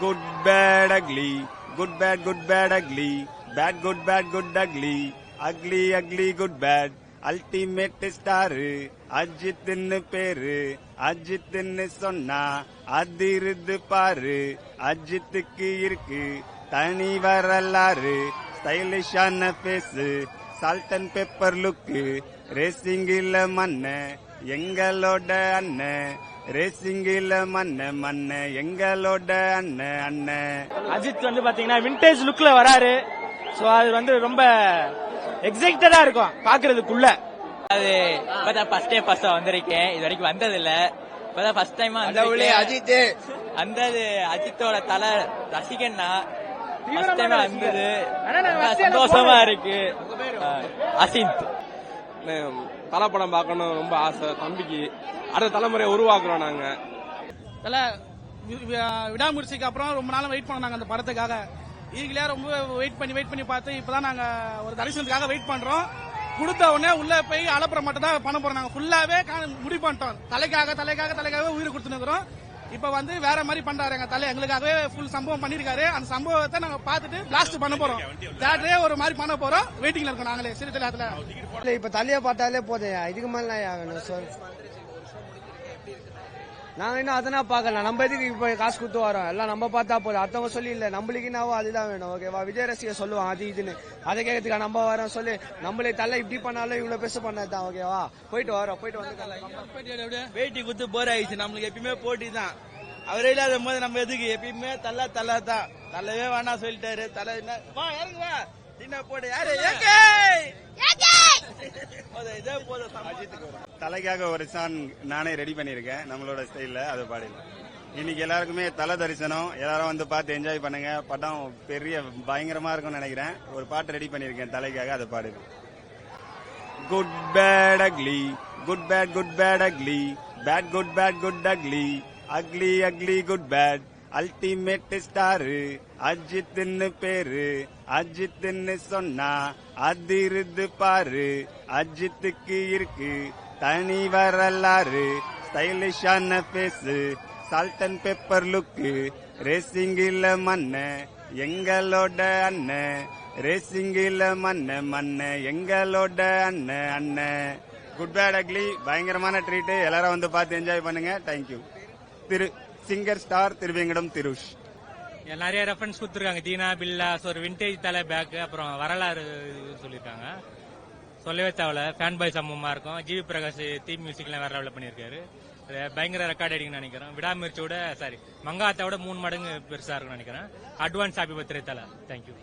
Good bad ugly good bad good bad ugly bad good bad good ugly ugly ugly good bad ultimate star அஜித்னு பேரு அஜித்னு சொன்னா அதிருது பாரு அஜித்துக்கு இருக்கு தனி வரலாறு ஸ்டைலிஷான face salt and pepper look ரேசிங்கில மண்ண. எங்களோட அண்ணன் ரேசிங்கில மண்ண மண்ண எங்களோட அண்ணன் அண்ணன் அஜித் வந்து பாத்தீங்கன்னா விண்டேஜ் லுக்ல வராரு. சோ அது வந்து ரொம்ப எக்ஸைட்டடா இருக்கும் பாக்குறதுக்குள்ள. அது இப்பதான் ஃபர்ஸ்ட் டைம் ஃபர்ஸ்ட் வந்திருக்கேன். இது வரைக்கும் வந்தது இல்ல இப்பதான் ஃபர்ஸ்ட் டைம் அஜித் வந்தது அஜித்தோட தலை ரசிகன்னா ஃபர்ஸ்ட் டைம் வந்தது. ரொம்ப சந்தோஷமா இருக்கு. அசிந்த். தலை படம் பார்க்கணும் ரொம்ப ஆசை. தம்பிக்கு அடுத்த தலைமுறையை உருவாக்குறோம் நாங்க. தல விடாமுயற்சிக்கு அப்புறம் ரொம்ப நாள் வெயிட் பண்ணோம் நாங்க அந்த படத்துக்காக. ஈகிலியா ரொம்ப வெயிட் பண்ணி வெயிட் பண்ணி பார்த்து இப்பதான் நாங்க ஒரு தரிசனத்துக்காக வெயிட் பண்றோம். கொடுத்த உடனே உள்ள போய் அலப்புறம் மட்டும் தான் பண்ண போறோம் நாங்க. ஃபுல்லாவே கா- முடிவு பண்ணிட்டோம். தலைக்காக தலைக்காக தலைக்காக உயிர் கொடுத்துருக்கிறோம் இப்ப வந்து வேற மாதிரி பண்றாரு எங்க தலை. எங்களுக்காகவே ஃபுல் சம்பவம் பண்ணிருக்காரு. அந்த சம்பவத்தை நாங்க பார்த்துட்டு பிளாஸ்ட் பண்ண போறோம். தேட்டரே ஒரு மாதிரி பண்ண போறோம். வெயிட்டிங்ல இருக்கோம் நாங்களே. சிறு தலையத்துல இப்ப தலையை பார்த்தாலே போதும். இதுக்கு மேல நான் வேணும் நாங்க இன்னும் அதனா பார்க்கல. நம்ம எதுக்கு இப்ப காசு கொடுத்து வரோம்? எல்லாம் நம்ம பார்த்தா போதும். அடுத்தவங்க சொல்லி இல்ல நம்மளுக்குனாவோ அதுதான் வேணும். ஓகேவா விஜய் ரசிகர் சொல்லுவான் அது இதுன்னு. அதை கேட்கறதுக்கா நம்ம வரோம் சொல்லி நம்மளே தலை இப்படி பண்ணாலும் இவ்வளவு பெருசு பண்ணதுதான். ஓகேவா போயிட்டு வரோம். போயிட்டு வந்து பேட்டி குத்து போர் ஆயிடுச்சு. நம்மளுக்கு எப்பயுமே போட்டி தான் அவரே இல்லாத போது நம்ம எதுக்கு? எப்பயுமே தள்ள தள்ள தான் தள்ளவே வேணாம் சொல்லிட்டாரு. தலை என்ன? வா இறங்கு வா. என்ன போடு. யாரு? ஏகே! போதும், இதே தலைக்காக ஒரு சாங் நானே ரெடி பண்ணியிருக்கேன். நம்மளோட ஸ்டைலில் அதை பாடிடலாம் இன்னைக்கு எல்லாருக்குமே தலை தரிசனம். எல்லாரும் வந்து பார்த்து என்ஜாய் பண்ணுங்க. படம் பெரிய பயங்கரமா இருக்கும்னு நினைக்கிறேன். ஒரு பாட்டு ரெடி பண்ணியிருக்கேன். தலைக்காக அதை பாடுறேன் good bad ugly good bad good bad ugly bad good bad good ugly ugly ugly good bad ultimate star அஜித்னு பேரு. அஜித்னு சொன்னா அதிருது பாரு. அஜித்துக்கு இருக்கு தனி வரலாறு. ஸ்டைலிஷான face salt and pepper look ரேசிங்கில மண்ண எங்களோட அண்ணன் ரேசிங்கில மண்ண மண்ண எங்களோட அண்ணன் அண்ணன் குட் பேட் அக்லி பயங்கரமான ட்ரீட்டு எல்லாரும் வந்து பார்த்து என்ஜாய் பண்ணுங்க. Thank you Thiru singer star Thiruvengadam Thirush. நிறைய ரெஃபரன்ஸ் கொடுத்துருக்காங்க. தீனா பில்லாஸ் ஒரு விண்டேஜ் தலை பேக் அப்புறம் வரலாறு இது சொல்லியிருக்காங்க. சொல்லவே தேவையில்ல. ஃபேன் பாய் சம்பவமா இருக்கும் ஜிவி பிரகாஷ் தீம் மியூசிக்லாம் வேற லெவலில் பண்ணியிருக்காரு. பயங்கர ரெக்கார்ட் அடிக்கணும்னு நினைக்கிறேன். விடாமுயற்சியோட சாரி மங்காத்தாவோட மூணு மடங்கு பெருசா இருக்கும்னு நினைக்கிறேன். அட்வான்ஸ் ஹாப்பி பர்த்டே தலை. Thank you